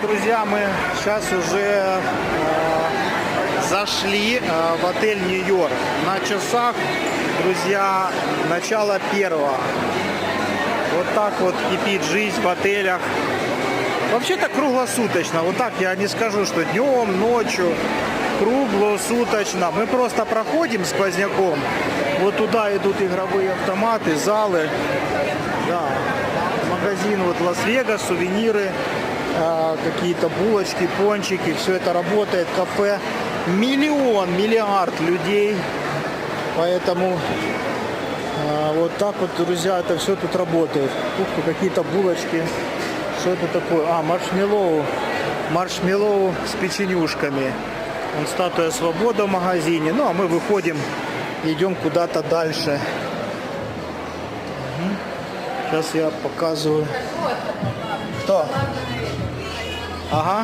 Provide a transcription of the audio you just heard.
Друзья, мы сейчас уже э, зашли э, в отель Нью-Йорк. На часах, друзья, начало первого. Вот так вот кипит жизнь в отелях. Вообще-то круглосуточно. Вот так я не скажу, что днем, ночью. Круглосуточно. Мы просто проходим сквозняком. Вот туда идут игровые автоматы, залы. Да. Магазин вот Лас-Вегас, сувениры, э, Какие-то булочки, пончики. Все это работает. Кафе. Миллион, миллиард людей. Поэтому а, вот так вот, друзья, это все тут работает. Ух какие-то булочки. Что это такое? А, маршмеллоу. Маршмеллоу с печенюшками. Вон статуя свобода в магазине. Ну, а мы выходим, идем куда-то дальше. Сейчас я показываю. Кто? Uh huh.